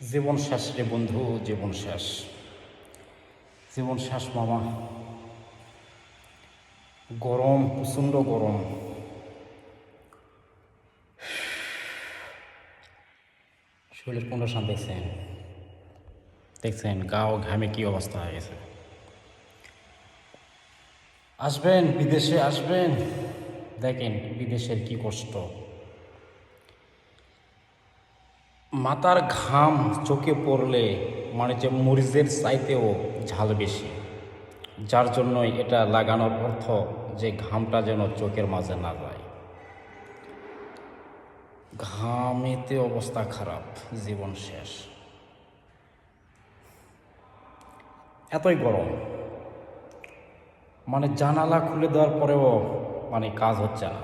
জীবন শেষ রে বন্ধু, জীবন শেষ জীবন শেষ মামা। গরম, প্রচণ্ড গরম। শরীরের কন্ডিশন দেখছেন? দেখছেন, গাও ঘামে কি অবস্থা হয়ে গেছে। আসবেন, বিদেশে আসবেন। দেখেন বিদেশের কি কষ্ট। মাথার ঘাম চোখে পড়লে মানে যে মরিচের চাইতেও ঝাল বেশি। যার জন্যই এটা লাগানোর অর্থ যে ঘামটা যেন চোখের মাঝে না যায়। ঘামেতে অবস্থা খারাপ, জীবন শেষ। এতই গরম। মানে জানালা খুলে দেওয়ার পরেও মানে কাজ হচ্ছে না।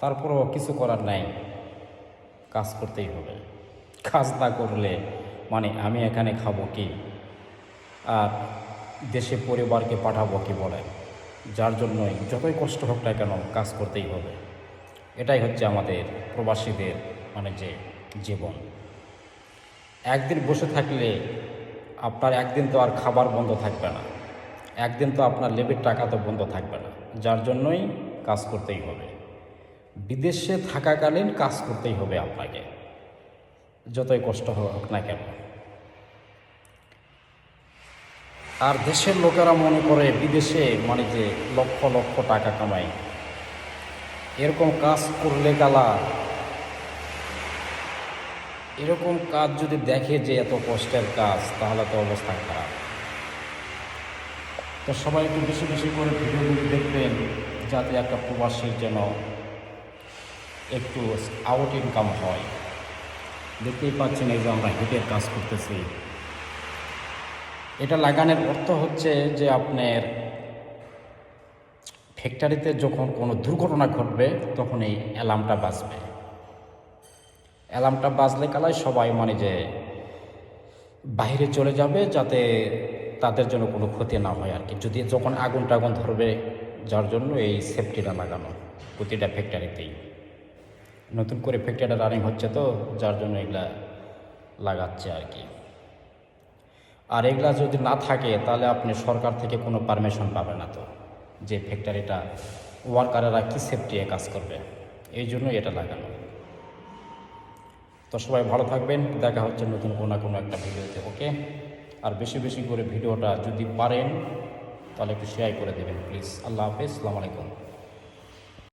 তারপরেও কিছু করার নাই। কাজ করতেই হবে। না করলে মানে আমি এখানে খাব কি? আর দেশে পরিবারকে পাঠাবো কি বলে? যার জন্যই যতই কষ্ট হোক না কেন কাজ করতেই হবে। এটাই হচ্ছে আমাদের প্রবাসীদের মানে যে জীবন। একদিন বসে থাকলে আপনার একদিন তো আর খাবার বন্ধ থাকবে না। একদিন তো আপনার লেবের টাকা তো বন্ধ থাকবে না। যার জন্যই কাজ করতেই হবে। বিদেশে থাকাকালীন কাজ করতেই হবে আপনাকে। যতই কষ্ট হোক না কেন। আর দেশের লোকেরা মনে করে বিদেশে মানে যে লক্ষ লক্ষ টাকা কামাই এরকম কাজ করলে গালা। এরকম কাজ যদি দেখে যে এত কষ্টের কাজ, তাহলে তো অবস্থা খারাপ। তো সবাই একটু বেশি বেশি করে ভিডিওগুলি দেখবেন, যাতে একটা প্রবাসীর যেন একটু আউট ইনকাম হয়। দেখতেই পাচ্ছেন এই যে আমরা হিটের কাজ করতেছি। এটা লাগানোর অর্থ হচ্ছে যে আপনার ফ্যাক্টরিতে যখন কোনো দুর্ঘটনা ঘটবে, তখন এই অ্যালার্মটা বাজবে। অ্যালার্মটা বাজলে কালাই সবাই মানে যে বাইরে চলে যাবে যাতে তাদের জন্য কোনো ক্ষতি না হয় আর কি। যদি যখন আগুন টাগুন ধরবে, যার জন্য এই সেফটিটা লাগানো প্রতিটা ফ্যাক্টরিতেই নতুন করে ফ্যাক্টরিটা রানিং হচ্ছে তো, যার জন্য এগুলা লাগাচ্ছে আর কি। আর এগুলা যদি না থাকে, তাহলে আপনি সরকার থেকে কোনো পারমিশন পাবে না তো, যে ফ্যাক্টরিটা ওয়ার্কারেরা কী সেফটি কাজ করবে। এই জন্য এটা লাগানো। তো সবাই ভালো থাকবেন, দেখা হচ্ছে নতুন কোনো কোনো একটা ভিডিওতে, ওকে? আর বেশি বেশি করে ভিডিওটা যদি পারেন, তাহলে একটু শেয়ার করে দেবেন প্লিজ আল্লাহ হাফিজ, আসসালামু আলাইকুম।